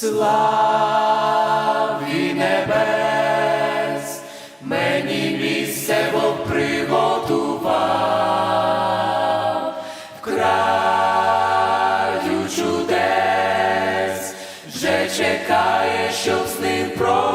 славі небес, мені місце Бог приготував, в краю чудес, вже чекає, щоб з ним пробував.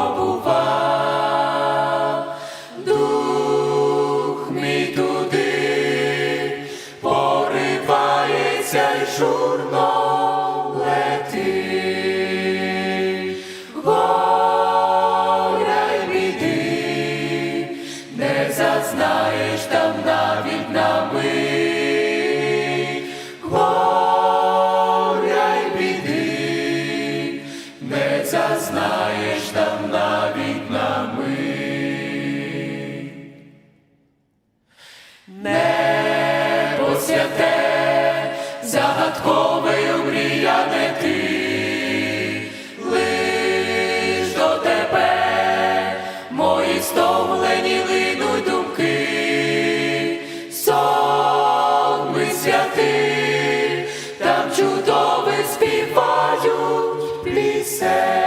Там навіть на мить. Небо святе, загадкове й омріяне ти, лиш до тебе, мої стомлені линуть думки, сон ми святий, там чудови співають пісень,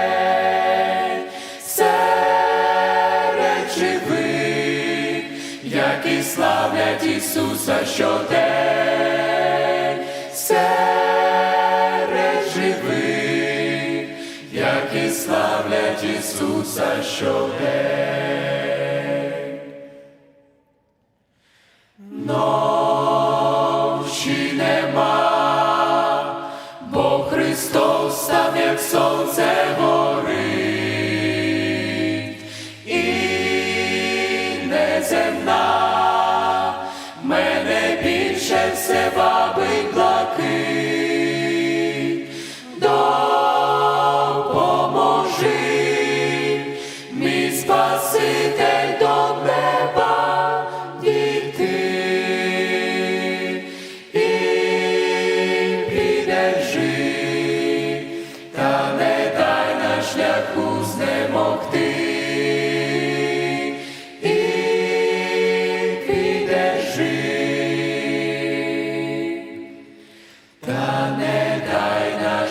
славлять Ісуса щодень, серед живих, які славлять Ісуса щодень. Ночі нема, бо Христос став, як сонце все вабить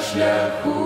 шляху